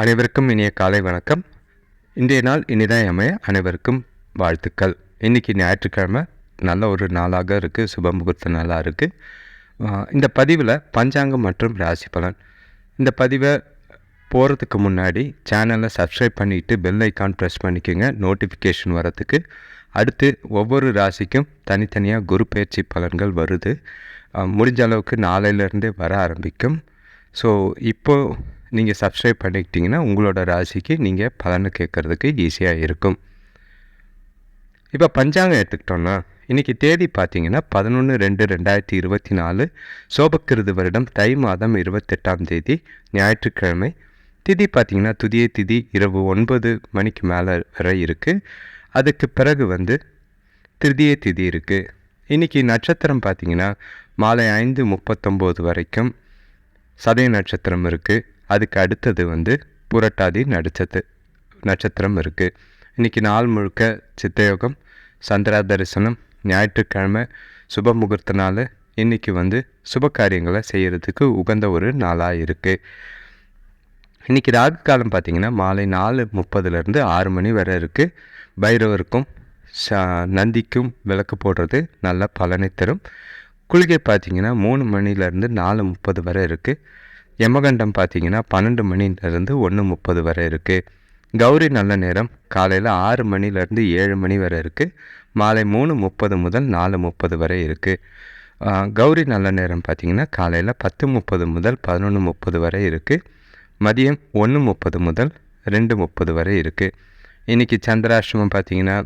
அனைவருக்கும் இனிய காலை வணக்கம். இன்றைய நாள் இனிதாய் அமைய அனைவருக்கும் வாழ்த்துக்கள். இன்றைக்கி ஞாயிற்றுக்கிழமை. நல்ல ஒரு நாளாக இருக்குது சுப முகூர்த்த நாளாக இருக்குது இந்த பதிவில் பஞ்சாங்கம் மற்றும் ராசி பலன். இந்த பதிவை போகிறதுக்கு முன்னாடி சேனலை சப்ஸ்கிரைப் பண்ணிவிட்டு பெல் ஐக்கான் ப்ரெஸ் பண்ணிக்கோங்க. நோட்டிஃபிகேஷன் வரத்துக்கு அடுத்து ஒவ்வொரு ராசிக்கும் தனித்தனியாக குரு பயிற்சி பலன்கள் வருது. முடிஞ்ச அளவுக்கு நாளையிலேருந்தே வர ஆரம்பிக்கும். ஸோ இப்போது நீங்கள் சப்ஸ்கிரைப் பண்ணிக்கிட்டிங்கன்னா உங்களோட ராசிக்கு நீங்கள் பலனை கேட்குறதுக்கு ஈஸியாக இருக்கும். இப்போ பஞ்சாங்கம் எடுத்துக்கிட்டோன்னா இன்றைக்கி தேதி பார்த்தீங்கன்னா பதினொன்று ரெண்டு ரெண்டாயிரத்தி இருபத்தி நாலு சோபக்கிருது வருடம் தை மாதம் இருபத்தெட்டாம் தேதி ஞாயிற்றுக்கிழமை. திதி பார்த்திங்கன்னா துதிய திதி இரவு ஒன்பது மணிக்கு மேலே வரை இருக்குது அதுக்கு பிறகு வந்து திருதிய திதி இருக்குது இன்றைக்கி நட்சத்திரம் பார்த்தீங்கன்னா மாலை ஐந்து முப்பத்தொம்போது வரைக்கும் சதய நட்சத்திரம் இருக்குது அதுக்கு அடுத்தது வந்து புரட்டாதி நட்சத்திர நட்சத்திரம் இருக்குது இன்றைக்கி நாள் முழுக்க சித்தயோகம் சந்திரா தரிசனம் ஞாயிற்றுக்கிழமை சுப முகூர்த்த நாள் இன்றைக்கி வந்து சுப காரியங்களை செய்கிறதுக்கு உகந்த ஒரு நாளாக இருக்குது இன்றைக்கி ராகு காலம் பார்த்தீங்கன்னா மாலை நாலு முப்பதுலேருந்து ஆறு மணி வரை இருக்குது பைரவருக்கும் ச நந்திக்கும் விளக்கு போடுறது நல்ல பலனை தரும். குளிகை பார்த்திங்கன்னா மூணு மணிலேருந்து நாலு முப்பது வரை இருக்குது யமகண்டம் பார்த்தீங்கன்னா பன்னெண்டு மணிலேருந்து ஒன்று முப்பது வரை இருக்குது கௌரி நல்ல நேரம். காலையில் ஆறு மணிலேருந்து ஏழு மணி வரை இருக்குது மாலை மூணு முப்பது முதல் நாலு முப்பது வரை இருக்குது கௌரி நல்ல நேரம் பார்த்தீங்கன்னா காலையில் பத்து முப்பது முதல் பதினொன்று முப்பது வரை இருக்குது மதியம் ஒன்று முப்பது முதல் ரெண்டு முப்பது வரை இருக்குது இன்றைக்கி சந்திராஷ்டமம் பார்த்தீங்கன்னா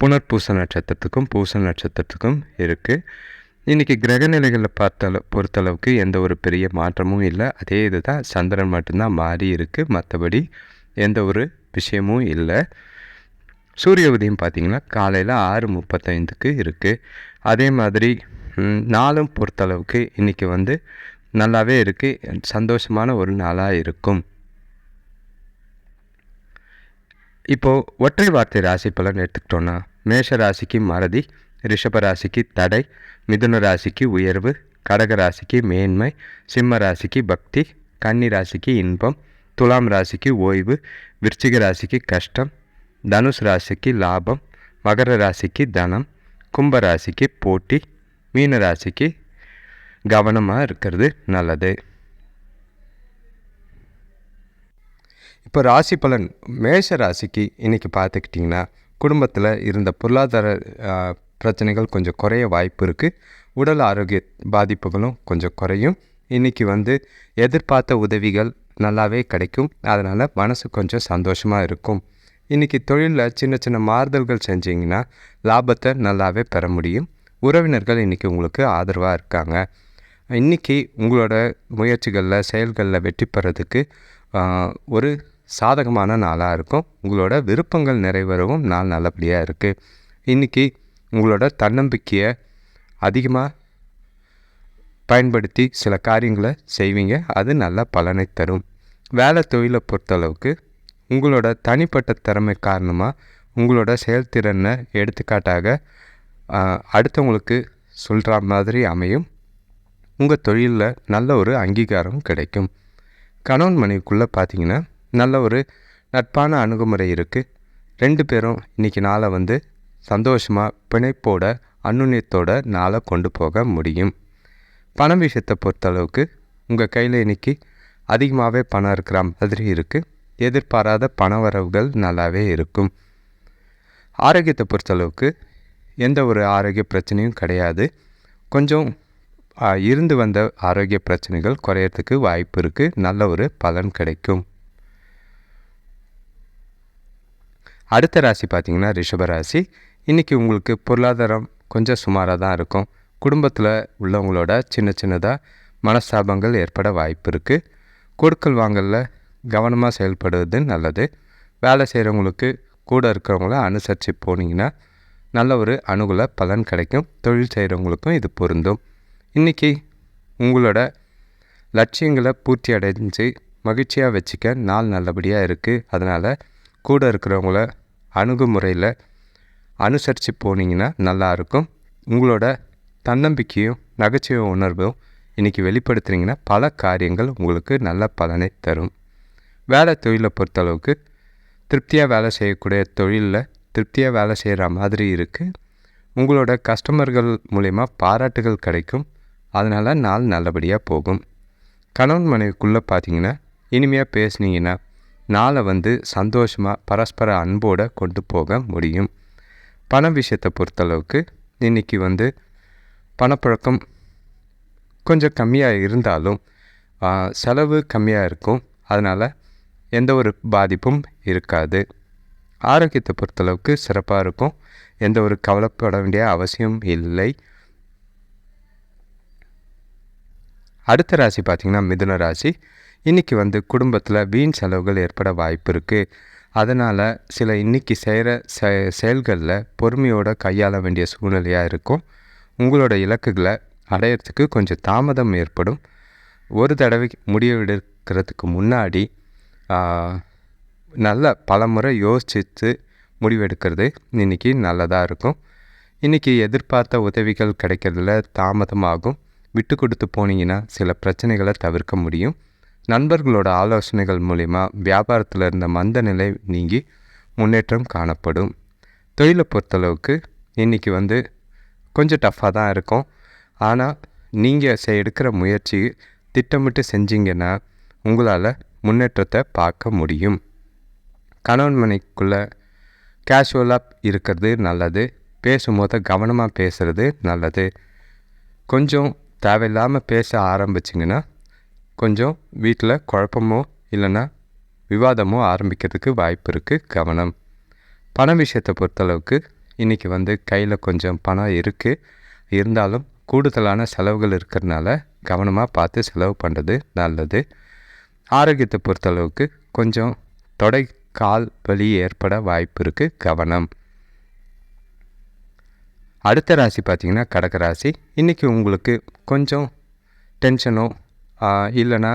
புனர்பூச நட்சத்திரத்துக்கும் பூச நட்சத்திரத்துக்கும் இருக்குது இன்றைக்கி கிரகநிலைகளை பார்த்த பொறுத்தளவுக்கு எந்த ஒரு பெரிய மாற்றமும் இல்லை. அதே இது தான் சந்திரன் மட்டும்தான் மாறி இருக்குது மற்றபடி எந்த ஒரு விஷயமும் இல்லை. சூரிய உதயம் பார்த்திங்கன்னா காலையில் ஆறு முப்பத்தைந்துக்கு இருக்குது அதே மாதிரி நாளும் பொறுத்தளவுக்கு இன்றைக்கி வந்து நல்லாவே இருக்குது சந்தோஷமான ஒரு நாளாக இருக்கும். இப்போது ஒற்றை வார்த்தை ராசி பலன் எடுத்துக்கிட்டோன்னா மேஷ ராசிக்கு மறதி ரிஷபராசிக்கு தடை மிதுன ராசிக்கு உயர்வு கடக ராசிக்கு மேன்மை சிம்ம ராசிக்கு பக்தி கன்னி ராசிக்கு இன்பம் துலாம் ராசிக்கு ஓய்வு விருச்சிக ராசிக்கு கஷ்டம் தனுஷ் ராசிக்கு லாபம் மகர ராசிக்கு தனம் கும்ப ராசிக்கு போட்டி மீன ராசிக்கு கவனமாக இருக்கிறது நல்லது. இப்போ ராசி பலன் மேஷ ராசிக்கு இன்றைக்கி பார்த்துக்கிட்டிங்கன்னா குடும்பத்தில் இருந்த பொருளாதார பிரச்சனைகள் கொஞ்சம் குறைய வாய்ப்பு இருக்குது உடல் ஆரோக்கிய பாதிப்புகளும் கொஞ்சம் குறையும். இன்றைக்கி வந்து எதிர்பார்த்த உதவிகள் நல்லாவே கிடைக்கும். அதனால் மனசு கொஞ்சம் சந்தோஷமாக இருக்கும். இன்றைக்கி தொழிலில் சின்ன சின்ன மாறுதல்கள் செஞ்சிங்கன்னா லாபத்தை நல்லாவே பெற முடியும். உறவினர்கள் இன்றைக்கி உங்களுக்கு ஆதரவாக இருக்காங்க. இன்றைக்கி உங்களோட முயற்சிகளில் செயல்களில் வெற்றி பெறதுக்கு ஒரு சாதகமான நாளாக இருக்கும். உங்களோட விருப்பங்கள் நிறைவேறவும் நாள் நல்லபடியாக இருக்குது இன்றைக்கி உங்களோட தன்னம்பிக்கையை அதிகமாக பயன்படுத்தி சில காரியங்களை செய்வீங்க. அது நல்ல பலனை தரும். வேலை தொழிலை பொறுத்தளவுக்கு உங்களோட தனிப்பட்ட திறமை காரணமாக உங்களோட செயல்திறனை எடுத்துக்காட்டாக அடுத்தவங்களுக்கு சொல்கிற மாதிரி அமையும். உங்கள் தொழிலில் நல்ல ஒரு அங்கீகாரம் கிடைக்கும். கணவன் மனைவிக்குள்ளே பார்த்தீங்கன்னா நல்ல ஒரு நட்பான அணுகுமுறை இருக்குது ரெண்டு பேரும் இன்றைக்கி நாளை வந்து சந்தோஷமாக பிணைப்போட அன்னுண்ணியத்தோட நாளை கொண்டு போக முடியும். பணம் விஷயத்தை பொறுத்தளவுக்கு உங்கள் கையில் இன்னைக்கு அதிகமாகவே பணம் இருக்கிற மாதிரி இருக்குது எதிர்பாராத பண வரவுகள் நல்லாவே இருக்கும். ஆரோக்கியத்தை பொறுத்தளவுக்கு எந்த ஒரு ஆரோக்கிய பிரச்சனையும் கிடையாது. கொஞ்சம் இருந்து வந்த ஆரோக்கிய பிரச்சனைகள் குறையறதுக்கு வாய்ப்பு இருக்குது நல்ல ஒரு பலன் கிடைக்கும். அடுத்த ராசி பார்த்தீங்கன்னா ரிஷபராசி இன்றைக்கி உங்களுக்கு பொருளாதாரம் கொஞ்சம் சுமாராக தான் இருக்கும். குடும்பத்தில் உள்ளவங்களோட சின்ன சின்னதாக மனஸ்தாபங்கள் ஏற்பட வாய்ப்பு இருக்குது கொடுக்கல் வாங்கலில் கவனமாக செயல்படுவது நல்லது. வேலை செய்கிறவங்களுக்கு கூட இருக்கிறவங்கள அனுசரித்து போனீங்கன்னா நல்ல ஒரு அணுகுல பலன் கிடைக்கும். தொழில் செய்கிறவங்களுக்கும் இது பொருந்தும். இன்றைக்கி உங்களோட லட்சியங்களை பூர்த்தி அடைஞ்சு மகிழ்ச்சியாக வச்சுக்க நாள் நல்லபடியாக இருக்குது அதனால் கூட இருக்கிறவங்கள அணுகுமுறையில் அனுசரித்து போனீங்கன்னா நல்லாயிருக்கும். உங்களோட தன்னம்பிக்கையும் நகைச்சுவை உணர்வும் இன்றைக்கி வெளிப்படுத்துகிறீங்கன்னா பல காரியங்கள் உங்களுக்கு நல்ல பலனை தரும். வேலை தொழிலை பொறுத்தளவுக்கு திருப்தியாக வேலை செய்யக்கூடிய தொழிலில் திருப்தியாக வேலை செய்கிற மாதிரி இருக்குது உங்களோட கஸ்டமர்கள் மூலயமா பாராட்டுகள் கிடைக்கும். அதனால் நாள் நல்லபடியாக போகும். கணவன் மனைவிக்குள்ளே பார்த்தீங்கன்னா இனிமையாக பேசுனீங்கன்னா நாளை வந்து சந்தோஷமாக பரஸ்பர அன்போடு கொண்டு போக முடியும். பண விஷயத்தை பொறுத்தளவுக்கு இன்றைக்கி வந்து பணப்பழக்கம் கொஞ்சம் கம்மியாக இருந்தாலும் செலவு கம்மியாக இருக்கும். அதனால் எந்த ஒரு பாதிப்பும் இருக்காது. ஆரோக்கியத்தை பொறுத்தளவுக்கு சிறப்பாக இருக்கும். எந்த ஒரு கவலைப்பட வேண்டிய அவசியம் இல்லை. அடுத்த ராசி பார்த்திங்கன்னா மிதுன ராசி. இன்றைக்கி வந்து குடும்பத்தில் வீண் செலவுகள் ஏற்பட வாய்ப்பு இருக்குது அதனால் சில இன்றைக்கி செய்கிற செ செயல்களில் பொறுமையோடு கையாள வேண்டிய சூழ்நிலையாக இருக்கும். உங்களோட இலக்குகளை அடையிறதுக்கு கொஞ்சம் தாமதம் ஏற்படும். ஒரு தடவை முடிவெடுக்கிறதுக்கு முன்னாடி நல்ல பலமுறை யோசித்து முடிவெடுக்கிறது இன்றைக்கி நல்லதாக இருக்கும். இன்றைக்கி எதிர்பார்த்த உதவிகள் கிடைக்கிறதுல தாமதமாகும். விட்டு கொடுத்து போனீங்கன்னா சில பிரச்சனைகளை தவிர்க்க முடியும். நண்பர்களோட ஆலோசனைகள் மூலிமா வியாபாரத்தில் இருந்த மந்த நிலை நீங்கி முன்னேற்றம் காணப்படும். தொழிலை பொறுத்தளவுக்கு இன்றைக்கி வந்து கொஞ்சம் டஃப்பாக தான் இருக்கும். ஆனால் நீங்கள் செ எடுக்கிற முயற்சி திட்டமிட்டு செஞ்சீங்கன்னா உங்களால் முன்னேற்றத்தை பார்க்க முடியும். கணவன் மனைக்குள்ளே கேஷுவலாக இருக்கிறது நல்லது. பேசும்போது கவனமாக பேசுகிறது நல்லது. கொஞ்சம் தேவையில்லாமல் பேச ஆரம்பிச்சிங்கன்னா கொஞ்சம் வீட்டில் குழப்பமோ இல்லைன்னா விவாதமோ ஆரம்பிக்கிறதுக்கு வாய்ப்பு இருக்குது கவனம். பண விஷயத்தை பொறுத்தளவுக்கு இன்றைக்கி வந்து கையில் கொஞ்சம் பணம் இருக்குது இருந்தாலும் கூடுதலான செலவுகள் இருக்கிறதுனால கவனமாக பார்த்து செலவு பண்ணுறது நல்லது. ஆரோக்கியத்தை பொறுத்தளவுக்கு கொஞ்சம் தொடை கால் வலி ஏற்பட வாய்ப்பு இருக்குது கவனம். அடுத்த ராசி பார்த்திங்கன்னா கடக ராசி. இன்றைக்கி உங்களுக்கு கொஞ்சம் டென்ஷனோ இல்லைன்னா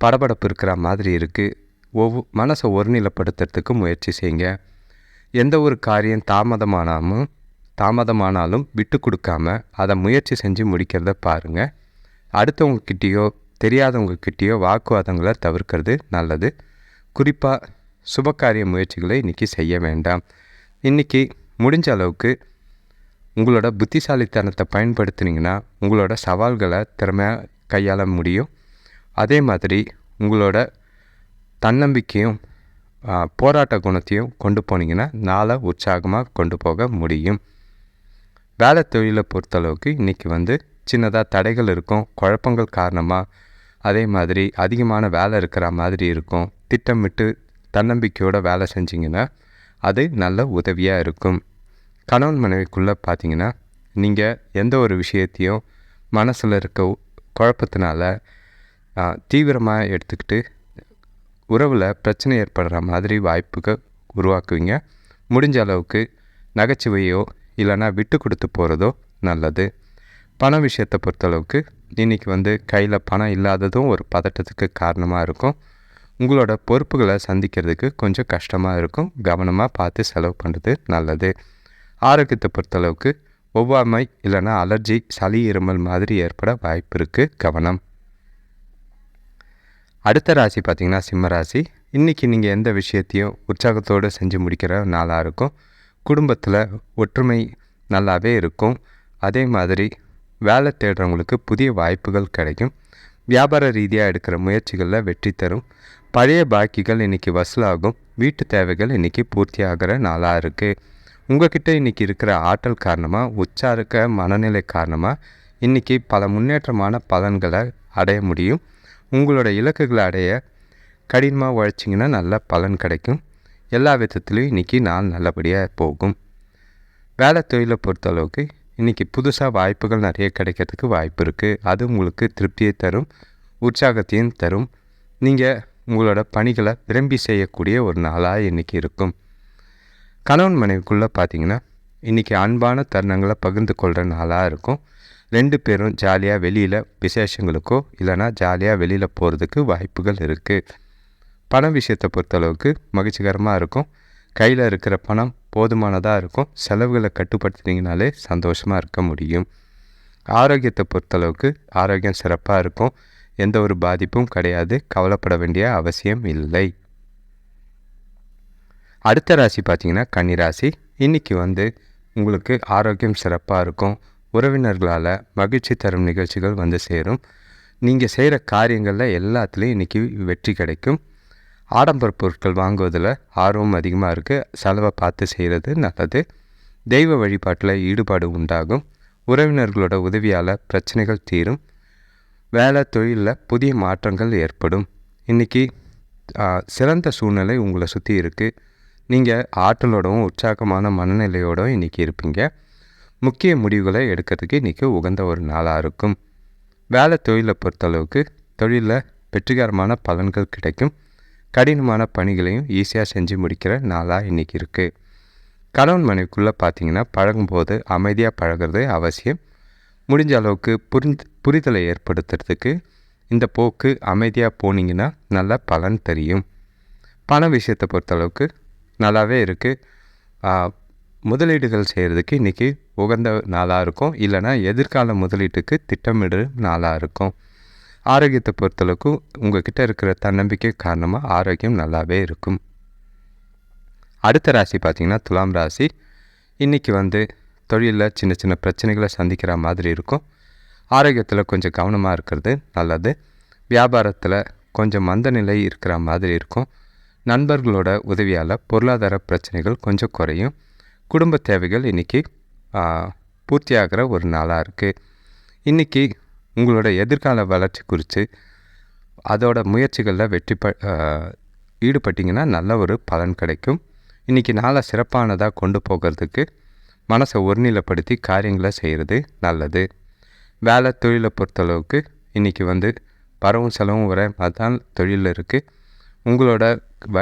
படபடப்பு இருக்கிற மாதிரி இருக்குது ஒவ்வொ மனசை ஒருநிலைப்படுத்துறதுக்கு முயற்சி செய்யுங்க. எந்த ஒரு காரியம் தாமதமானாலும் தாமதமானாலும் விட்டு கொடுக்காம அதை முயற்சி செஞ்சு முடிக்கிறத பாருங்கள் அடுத்தவங்கக்கிட்டேயோ தெரியாதவங்கக்கிட்டேயோ வாக்குவாதங்களை தவிர்க்கிறது நல்லது. குறிப்பாக சுபகாரிய முயற்சிகளை இன்றைக்கி செய்ய வேண்டாம். இன்றைக்கி முடிஞ்ச அளவுக்கு உங்களோட புத்திசாலித்தனத்தை பயன்படுத்துனீங்கன்னா உங்களோட சவால்களை திறமையாக கையாள முடியும். அதே மாதிரி உங்களோட தன்னம்பிக்கையும் போராட்ட குணத்தையும் கொண்டு போனீங்கன்னா நாளை உற்சாகமாக கொண்டு போக முடியும். வேலை தொழிலை பொறுத்தளவுக்கு இன்றைக்கி வந்து சின்னதாக தடைகள் இருக்கும் குழப்பங்கள் காரணமாக அதே மாதிரி அதிகமான வேலை இருக்கிற மாதிரி இருக்கும். திட்டமிட்டு தன்னம்பிக்கையோட வேலை செஞ்சிங்கன்னா அது நல்ல உதவியாக இருக்கும். கணவன் மனைவிக்குள்ளே பார்த்தீங்கன்னா நீங்கள் எந்த ஒரு விஷயத்தையும் மனசில் இருக்க குழப்பத்தினால தீவிரமாக எடுத்துக்கிட்டு உறவில் பிரச்சனை ஏற்படுற மாதிரி வாய்ப்புகள் உருவாக்குவீங்க. முடிஞ்ச அளவுக்கு நகைச்சுவையோ இல்லைன்னா விட்டு கொடுத்து போகிறதோ நல்லது. பண விஷயத்தை பொறுத்தளவுக்கு இன்றைக்கி வந்து கையில் பணம் இல்லாததும் ஒரு பதட்டத்துக்கு காரணமாக இருக்கும். உங்களோட பொறுப்புகளை சந்திக்கிறதுக்கு கொஞ்சம் கஷ்டமாக இருக்கும். கவனமாக பார்த்து செலவு பண்ணுறது நல்லது. ஆரோக்கியத்தை பொறுத்தளவுக்கு ஒவ்வாமை இல்லைன்னா அலர்ஜி சளி இருமல் மாதிரி ஏற்பட வாய்ப்பு இருக்குது கவனம். அடுத்த ராசி பார்த்திங்கன்னா சிம்ம ராசி. இன்றைக்கி நீங்கள் எந்த விஷயத்தையும் உற்சாகத்தோடு செஞ்சு முடிக்கிற நாளாக இருக்கும். குடும்பத்தில் ஒற்றுமை நல்லாவே இருக்கும். அதே மாதிரி வேலை தேடுறவங்களுக்கு புதிய வாய்ப்புகள் கிடைக்கும். வியாபார ரீதியாக எடுக்கிற முயற்சிகளில் வெற்றி தரும். பழைய பாக்கிகள் இன்றைக்கி வசூலாகும். வீட்டு தேவைகள் இன்றைக்கி பூர்த்தி ஆகிற நாளாக இருக்குது உங்ககிட்ட இன்றைக்கி இருக்கிற ஆற்றல் காரணமாக உற்சாருக்க மனநிலை காரணமாக இன்றைக்கி பல முன்னேற்றமான பலன்களை அடைய முடியும். உங்களோட இலக்குகளை அடைய கடினமாக உழைச்சிங்கன்னா நல்ல பலன் கிடைக்கும். எல்லா விதத்துலேயும் இன்றைக்கி நாள் நல்லபடியாக போகும். வேலை தொழிலை பொறுத்தளவுக்கு இன்றைக்கி புதுசாக வாய்ப்புகள் நிறைய கிடைக்கிறதுக்கு வாய்ப்பு இருக்குது அது உங்களுக்கு திருப்தியை தரும் உற்சாகத்தையும் தரும். நீங்கள் உங்களோட பணிகளை விரும்பி செய்யக்கூடிய ஒரு நாளாக இன்றைக்கி இருக்கும். கணவன் மனைவிக்குள்ளே பார்த்தீங்கன்னா இன்றைக்கி அன்பான தருணங்களை பகிர்ந்து கொள்கிற நாளாக இருக்கும். ரெண்டு பேரும் ஜாலியாக வெளியில் விசேஷங்களுக்கோ இல்லைன்னா ஜாலியாக வெளியில் போகிறதுக்கு வாய்ப்புகள் இருக்குது பண விஷயத்தை பொறுத்தளவுக்கு மகிழ்ச்சிகரமாக இருக்கும். கையில் இருக்கிற பணம் போதுமானதாக இருக்கும். செலவுகளை கட்டுப்படுத்தினீங்கனாலே சந்தோஷமாக இருக்க முடியும். ஆரோக்கியத்தை பொறுத்தளவுக்கு ஆரோக்கியம் சிறப்பாக இருக்கும். எந்த ஒரு பாதிப்பும் கிடையாது. கவலைப்பட வேண்டிய அவசியம் இல்லை. அடுத்த ராசி பார்த்திங்கன்னா கன்னிராசி. இன்றைக்கி வந்து உங்களுக்கு ஆரோக்கியம் சிறப்பாக இருக்கும். உறவினர்களால் மகிழ்ச்சி தரும் நிகழ்ச்சிகள் வந்து சேரும். நீங்கள் செய்கிற காரியங்களில் எல்லாத்துலேயும் இன்றைக்கி வெற்றி கிடைக்கும். ஆடம்பர பொருட்கள் வாங்குவதில் ஆர்வம் அதிகமாக இருக்குது செலவை பார்த்து செய்கிறது நல்லது. தெய்வ வழிபாட்டில் ஈடுபாடு உண்டாகும். உறவினர்களோட உதவியால் பிரச்சனைகள் தீரும். வேலை தொழிலில் புதிய மாற்றங்கள் ஏற்படும். இன்றைக்கி சிறந்த சூழ்நிலை உங்களை சுற்றி இருக்குது நீங்கள் ஆற்றலோடவும் உற்சாகமான மனநிலையோடவும் இன்றைக்கி இருப்பீங்க. முக்கிய முடிவுகளை எடுக்கிறதுக்கு இன்றைக்கி உகந்த ஒரு நாளாக இருக்கும். வேலை தொழிலை பொறுத்தளவுக்கு தொழிலில் வெற்றிகரமான பலன்கள் கிடைக்கும். கடினமான பணிகளையும் ஈஸியாக செஞ்சு முடிக்கிற நாளாக இன்றைக்கி இருக்குது கணவன் மனைவிக்குள்ளே பார்த்தீங்கன்னா பழகும்போது அமைதியாக பழகிறது அவசியம். முடிஞ்ச அளவுக்கு புரிந்து புரிதலை ஏற்படுத்துறதுக்கு இந்த போக்கு அமைதியாக போனீங்கன்னா நல்ல பலன் தெரியும். பண விஷயத்தை பொறுத்தளவுக்கு நல்லாவே இருக்குது முதலீடுகள் செய்கிறதுக்கு இன்றைக்கி உகந்த நாளாக இருக்கும். இல்லைனா எதிர்கால முதலீட்டுக்கு திட்டமிடு நாளாக இருக்கும். ஆரோக்கியத்தை பொறுத்தளவுக்கு உங்கள்கிட்ட இருக்கிற தன்னம்பிக்கை காரணமாக ஆரோக்கியம் நல்லாவே இருக்கும். அடுத்த ராசி பார்த்திங்கன்னா துலாம் ராசி. இன்றைக்கி வந்து தொழிலில் சின்ன சின்ன பிரச்சனைகளை சந்திக்கிற மாதிரி இருக்கும். ஆரோக்கியத்தில் கொஞ்சம் கவனமாக இருக்கிறது நல்லது. வியாபாரத்தில் கொஞ்சம் மந்த நிலை இருக்கிற மாதிரி இருக்கும். நண்பர்களோட உதவியால் பொருளாதார பிரச்சனைகள் கொஞ்சம் குறையும். குடும்ப தேவைகள் இன்றைக்கி பூர்த்தியாகிற ஒரு நாளாக இருக்குது இன்றைக்கி உங்களோட எதிர்கால வளர்ச்சி குறித்து அதோட முயற்சிகளில் வெற்றி ப ஈடுபட்டிங்கன்னா நல்ல ஒரு பலன் கிடைக்கும். இன்றைக்கி நாளை சிறப்பானதாக கொண்டு போகிறதுக்கு மனசை ஒருநிலைப்படுத்தி காரியங்களை செய்கிறது நல்லது. வேலை தொழிலை பொறுத்தளவுக்கு இன்றைக்கி வந்து வரவும் செலவும் வர அதுதான் தொழிலில் இருக்குது உங்களோட வ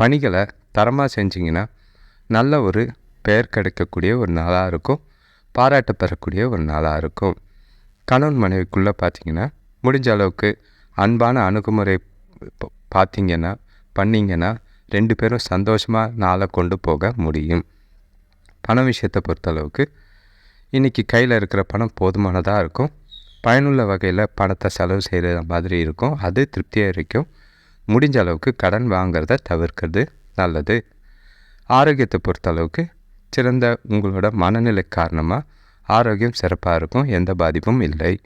பணிகளை தரமாக செஞ்சிங்கன்னா நல்ல ஒரு பெயர் கிடைக்கக்கூடிய ஒரு நாளாக இருக்கும். பாராட்டு பெறக்கூடிய ஒரு நாளாக இருக்கும். கணவன் மனைவிக்குள்ளே பார்த்தீங்கன்னா முடிஞ்ச அளவுக்கு அன்பான அணுகுமுறை பார்த்தீங்கன்னா பண்ணிங்கன்னா ரெண்டு பேரும் சந்தோஷமாக நாளை கொண்டு போக முடியும். பண விஷயத்தை பொறுத்தளவுக்கு இன்றைக்கி கையில் இருக்கிற பணம் போதுமானதாக இருக்கும். பயனுள்ள வகையில் பணத்தை செலவு செய்கிற மாதிரி இருக்கும். அது திருப்தியாக இருக்கும். முடிஞ்ச அளவுக்கு கடன் வாங்கிறத தவிர்க்கிறது நல்லது. ஆரோக்கியத்தை பொறுத்தளவுக்கு சிறந்த உங்களோட மனநிலை காரணமாக ஆரோக்கியம் சிறப்பாக இருக்கும் எந்த பாதிப்பும் இல்லை.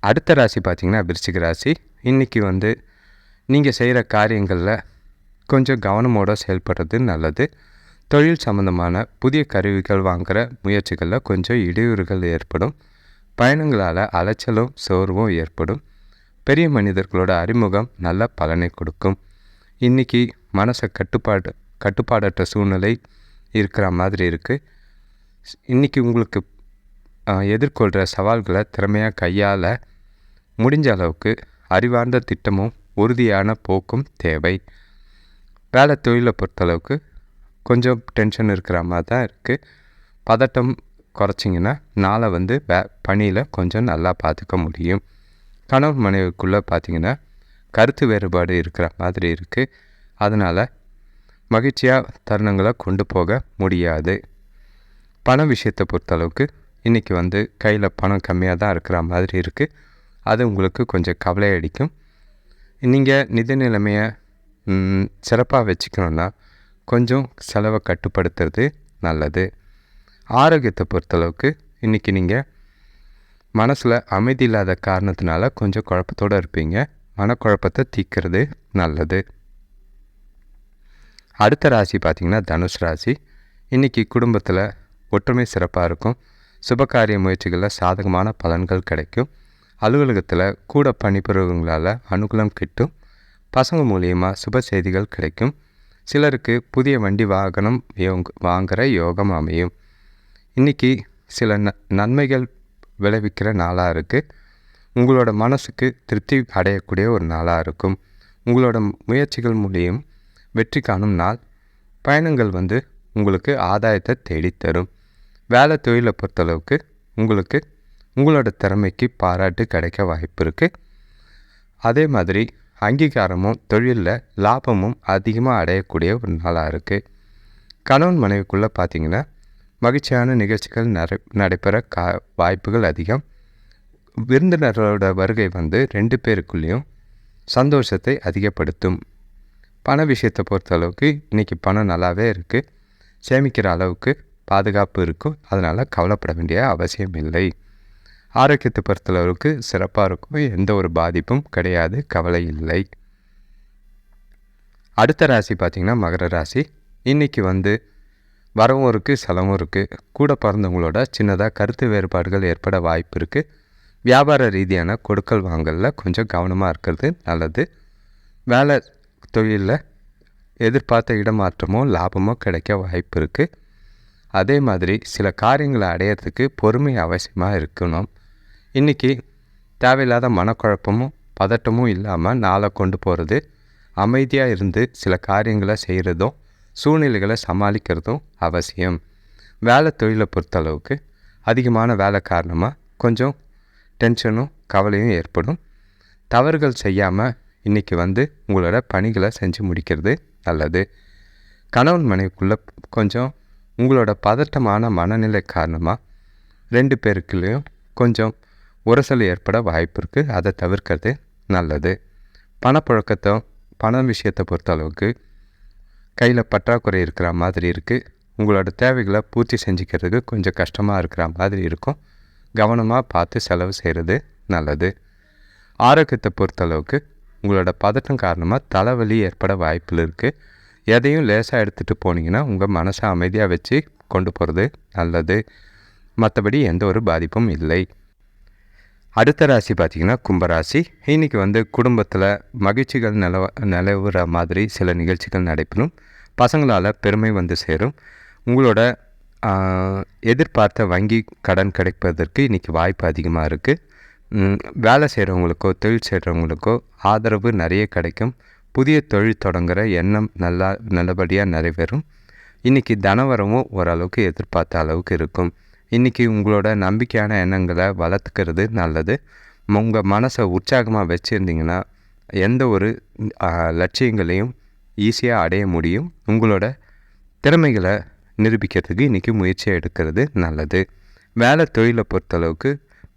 அடுத்த ராசி பார்த்திங்கன்னா விருச்சிக ராசி. இன்றைக்கி வந்து நீங்கள் செய்கிற காரியங்களில் கொஞ்சம் கவனமோடு செயல்படுறது நல்லது. தொழில் சம்மந்தமான புதிய கருவிகள் வாங்குகிற முயற்சிகளில் கொஞ்சம் இடையூறுகள் ஏற்படும். பயணங்களால் அலைச்சலும் சோர்வும் ஏற்படும். பெரிய மனிதர்களோட அறிமுகம் நல்ல பலனை கொடுக்கும். இன்றைக்கி மனசை கட்டுப்பாடு கட்டுப்பாடற்ற சூழ்நிலை இருக்கிற மாதிரி இருக்குது இன்றைக்கி உங்களுக்கு எதிர்கொள்கிற சவால்களை திறமையாக கையாள முடிஞ்ச அளவுக்கு அறிவார்ந்த திட்டமும் உறுதியான போக்கும் தேவை. வேலை தொழிலை பொறுத்தளவுக்கு கொஞ்சம் டென்ஷன் இருக்கிற மாதிரி தான் இருக்குது பதட்டம் குறைச்சிங்கன்னா நாளை வந்து வே பணியில் கொஞ்சம் நல்லா பார்த்துக்க முடியும். கணவன் மனைவிக்குள்ளே பார்த்திங்கன்னா கருத்து வேறுபாடு இருக்கிற மாதிரி இருக்குது அதனால் மகிழ்ச்சியாக தருணங்களை கொண்டு போக முடியாது. பணம் விஷயத்தை பொறுத்தளவுக்கு இன்றைக்கி வந்து கையில் பணம் கம்மியாக தான் இருக்கிற மாதிரி இருக்குது அது உங்களுக்கு கொஞ்சம் கவலை அடிக்கும். நீங்கள் நிதி நிலைமையை சிறப்பாக வச்சுக்கணுன்னா கொஞ்சம் செலவை கட்டுப்படுத்துறது நல்லது. ஆரோக்கியத்தை பொறுத்தளவுக்கு இன்றைக்கி நீங்கள் மனசில் அமைதி இல்லாத காரணத்தினால கொஞ்சம் குழப்பத்தோடு இருப்பீங்க. மனக்குழப்பத்தை தீக்கிறது நல்லது. அடுத்த ராசி பார்த்திங்கன்னா தனுஷ் ராசி. இன்றைக்கி குடும்பத்தில் ஒற்றுமை சிறப்பாக இருக்கும். சுபகாரிய முயற்சிகளில் சாதகமான பலன்கள் கிடைக்கும். அலுவலகத்தில் கூட பணிபுரிவங்களால் அனுகூலம் கிட்டும். பசங்க மூலியமாக சுப செய்திகள் கிடைக்கும். சிலருக்கு புதிய வண்டி வாகனம் வாங்குகிற யோகம் அமையும். இன்றைக்கி சில ந நன்மைகள் விளைவிக்கிற நாளாக இருக்குது உங்களோட மனசுக்கு திருப்தி அடையக்கூடிய ஒரு நாளாக இருக்கும். உங்களோட முயற்சிகள் மூலியம் வெற்றி காணும் நாள். பயணங்கள் வந்து உங்களுக்கு ஆதாயத்தை தேடித்தரும் வேலை தொழிலை பொறுத்தளவுக்கு உங்களுக்கு உங்களோட திறமைக்கு பாராட்டு கிடைக்க வாய்ப்பு இருக்குது அதே மாதிரி அங்கீகாரமும் தொழிலில் லாபமும் அதிகமாக அடையக்கூடிய ஒரு நாளாக இருக்குது கணவன் மனைவிக்குள்ளே பார்த்திங்கன்னா மகிழ்ச்சியான நிகழ்ச்சிகள் நடை நடைபெற கா வாய்ப்புகள் அதிகம். விருந்தினரோட வருகை வந்து ரெண்டு பேருக்குள்ளேயும் சந்தோஷத்தை அதிகப்படுத்தும். பண விஷயத்தை பொறுத்தளவுக்கு இன்றைக்கி பணம் நல்லாவே இருக்குது சேமிக்கிற அளவுக்கு பாதுகாப்பு இருக்கும் அதனால் கவலைப்பட வேண்டிய அவசியம் இல்லை. ஆரோக்கியத்தை பொறுத்தளவுக்கு சிறப்பாக இருக்கும். எந்த ஒரு பாதிப்பும் கிடையாது. கவலை இல்லை. அடுத்த ராசி பார்த்திங்கன்னா மகர ராசி. இன்றைக்கி வந்து வரவும் இருக்குது செலவும் இருக்குது கூட பிறந்தவங்களோட சின்னதாக கருத்து வேறுபாடுகள் ஏற்பட வாய்ப்பு இருக்குது வியாபார ரீதியான கொடுக்கல் வாங்கலில் கொஞ்சம் கவனமாக இருக்கிறது நல்லது. வேலை தொழிலில் எதிர்பார்த்த இடமாற்றமோ லாபமோ கிடைக்க வாய்ப்பு இருக்குது அதே மாதிரி சில காரியங்களை அடையிறதுக்கு பொறுமை அவசியமாக இருக்கணும். இன்றைக்கி தேவையில்லாத மனக்குழப்பமும் பதட்டமும் இல்லாமல் நாளை கொண்டு போகிறது அமைதியாக இருந்து சில காரியங்களை செய்கிறதும் சூழ்நிலைகளை சமாளிக்கிறதும் அவசியம். வேலை தொழிலை பொறுத்தளவுக்கு அதிகமான வேலை காரணமாக கொஞ்சம் டென்ஷனும் கவலையும் ஏற்படும். தவறுகள் செய்யாமல் இன்றைக்கி வந்து உங்களோட பணிகளை செஞ்சு முடிக்கிறது நல்லது. கணவன் மனைவிக்குள்ளே கொஞ்சம் உங்களோட பதட்டமான மனநிலை காரணமாக ரெண்டு பேருக்குள்ளேயும் கொஞ்சம் உரசல் ஏற்பட வாய்ப்பு இருக்குது அதை தவிர்க்கிறது நல்லது. பணப்புழக்கத்தை பண விஷயத்தை பொறுத்தளவுக்கு கையில் பற்றாக்குறை இருக்கிற மாதிரி இருக்குது உங்களோட தேவைகளை பூர்த்தி செஞ்சுக்கிறதுக்கு கொஞ்சம் கஷ்டமாக இருக்கிற மாதிரி இருக்கும். கவனமாக பார்த்து செலவு செய்கிறது நல்லது. ஆரோக்கியத்தை பொறுத்தளவுக்கு உங்களோட பதட்டம் காரணமாக தலைவலி ஏற்பட வாய்ப்பில் இருக்குது எதையும் லேசாக எடுத்துகிட்டு போனீங்கன்னா உங்கள் மனசை அமைதியாக வச்சு கொண்டு போகிறது நல்லது. மற்றபடி எந்த ஒரு பாதிப்பும் இல்லை. அடுத்த ராசி பார்த்திங்கன்னா கும்பராசி. இன்றைக்கி வந்து குடும்பத்தில் மகிழ்ச்சிகள் நிலவ நிலவுற மாதிரி சில நிகழ்ச்சிகள் நடைபெறும். பசங்களால் பெருமை வந்து சேரும். உங்களோட எதிர்பார்த்த வங்கி கடன் கிடைப்பதற்கு இன்றைக்கி வாய்ப்பு அதிகமாக இருக்குது வேலை செய்கிறவங்களுக்கோ தொழில் செய்கிறவங்களுக்கோ ஆதரவு நிறைய கிடைக்கும். புதிய தொழில் தொடங்குகிற எண்ணம் நல்லா நல்லபடியாக நிறைவேறும். இன்றைக்கி தனவரமும் ஓரளவுக்கு எதிர்பார்த்த அளவுக்கு இருக்கும். இன்றைக்கி உங்களோட நம்பிக்கையான எண்ணங்களை வளர்த்துக்கிறது நல்லது. உங்கள் மனசை உற்சாகமாக வச்சுருந்தீங்கன்னா எந்த ஒரு லட்சியங்களையும் ஈஸியாக அடைய முடியும். உங்களோட திறமைகளை நிரூபிக்கிறதுக்கு இன்றைக்கி முயற்சியாக எடுக்கிறது நல்லது. வேலை தொழிலை பொறுத்தளவுக்கு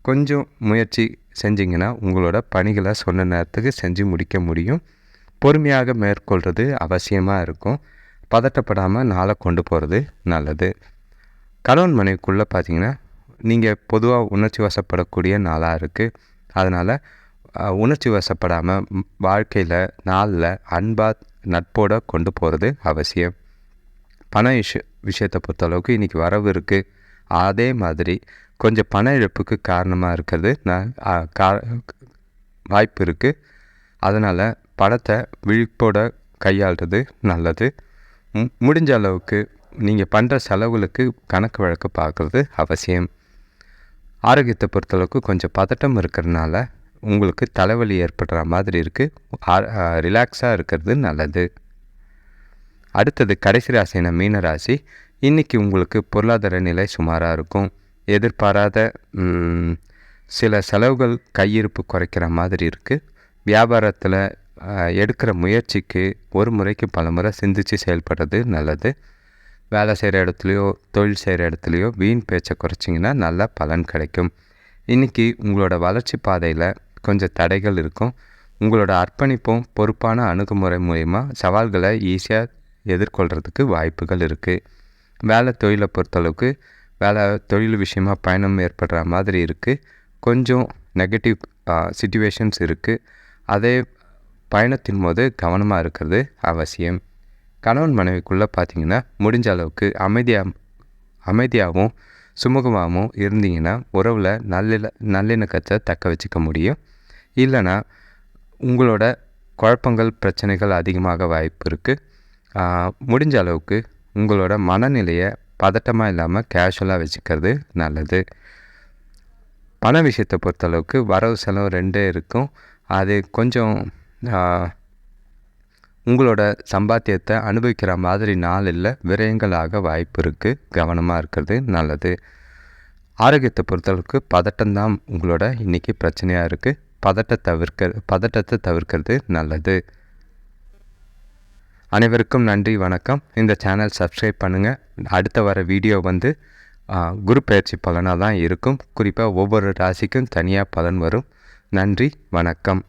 கொஞ்சம் முயற்சி செஞ்சிங்கன்னா உங்களோட பணிகளை சொன்ன நேரத்துக்கு செஞ்சு முடிக்க முடியும். பொறுமையாக மேற்கொள்கிறது அவசியமாக இருக்கும். பதட்டப்படாமல் நாளை கொண்டு போகிறது நல்லது. கணவன் மனைவிக்குள்ளே பார்த்தீங்கன்னா நீங்கள் பொதுவாக உணர்ச்சி வசப்படக்கூடிய நாளாக இருக்குது அதனால் உணர்ச்சி வசப்படாமல் வாழ்க்கையில் நாளில் அன்பாக நட்போடு கொண்டு போகிறது அவசியம். பண விஷய விஷயத்தை பொறுத்தளவுக்கு இன்றைக்கி வரவு இருக்குது அதே மாதிரி கொஞ்சம் பண இழப்புக்கு காரணமாக இருக்கிறது நான் கா வாய்ப்பு இருக்குது அதனால் பணத்தை விழிப்போட கையாளுறது நல்லது. முடிஞ்ச அளவுக்கு நீங்கள் பண்ணுற செலவுகளுக்கு கணக்கு வழக்கு பார்க்குறது அவசியம். ஆரோக்கியத்தை பொறுத்தளவுக்கு கொஞ்சம் பதட்டம் இருக்கிறதுனால உங்களுக்கு தலைவலி ஏற்படுற மாதிரி இருக்குது ரிலாக்ஸாக இருக்கிறது நல்லது. அடுத்தது கடைசி ராசின மீன ராசி. இன்றைக்கி உங்களுக்கு பொருளாதார நிலை சுமாராக இருக்கும். எதிர்பாராத சில செலவுகள் கையிருப்பு குறைக்கிற மாதிரி இருக்குது வியாபாரத்தில் எடுக்கிற முயற்சிக்கு ஒரு முறைக்கு பல முறை சிந்தித்து செயல்படுறது நல்லது. வேலை செய்கிற இடத்துலையோ தொழில் செய்கிற இடத்துலையோ வீண் பேச்சை குறைச்சிங்கன்னா நல்ல பலன் கிடைக்கும். இன்றைக்கி உங்களோட வளர்ச்சி பாதையில் கொஞ்சம் தடைகள் இருக்கும். உங்களோட அர்ப்பணிப்பும் பொறுப்பான அணுகுமுறை மூலிமா சவால்களை ஈஸியாக எதிர்கொள்கிறதுக்கு வாய்ப்புகள் இருக்குது வேலை தொழிலை பொறுத்தளவுக்கு வேலை தொழில் விஷயமாக பயணம் ஏற்படுற மாதிரி இருக்குது கொஞ்சம் நெகட்டிவ் சுச்சுவேஷன்ஸ் இருக்குது அதே பயணத்தின் போது கவனமாக இருக்கிறது அவசியம். கணவன் மனைவிக்குள்ளே பார்த்தீங்கன்னா முடிஞ்ச அளவுக்கு அமைதியாக அமைதியாகவும் சுமூகமாகவும் இருந்தீங்கன்னா உறவில் நல்ல நல்லிணக்கத்தை தக்க வச்சுக்க முடியும். இல்லைனா உங்களோட குழப்பங்கள் பிரச்சனைகள் அதிகமாக வாய்ப்பு இருக்குது முடிஞ்ச அளவுக்கு உங்களோட மனநிலையை பதட்டமாக இல்லாமல் கேஷுவலாக வச்சுக்கிறது நல்லது. பண விஷயத்தை பொறுத்தளவுக்கு வரவு செலவு ரெண்டே இருக்கும். அது கொஞ்சம் உங்களோட சம்பாத்தியத்தை அனுபவிக்கிற மாதிரி நாளில் விரயங்களாக வாய்ப்பு இருக்குது கவனமாக இருக்கிறது நல்லது. ஆரோக்கியத்தை பொறுத்தளவுக்கு பதட்டம்தான் உங்களோட இன்றைக்கி பிரச்சனையாக இருக்குது பதட்ட தவிர்க்க பதட்டத்தை தவிர்க்கிறது நல்லது. அனைவருக்கும் நன்றி வணக்கம். இந்த சேனல் சப்ஸ்கிரைப் பண்ணுங்கள் அடுத்த வர வீடியோ வந்து குரு பயிற்சி பலனாக தான் இருக்கும். குறிப்பாக ஒவ்வொரு ராசிக்கும் தனியாக பலன் வரும். நன்றி வணக்கம்.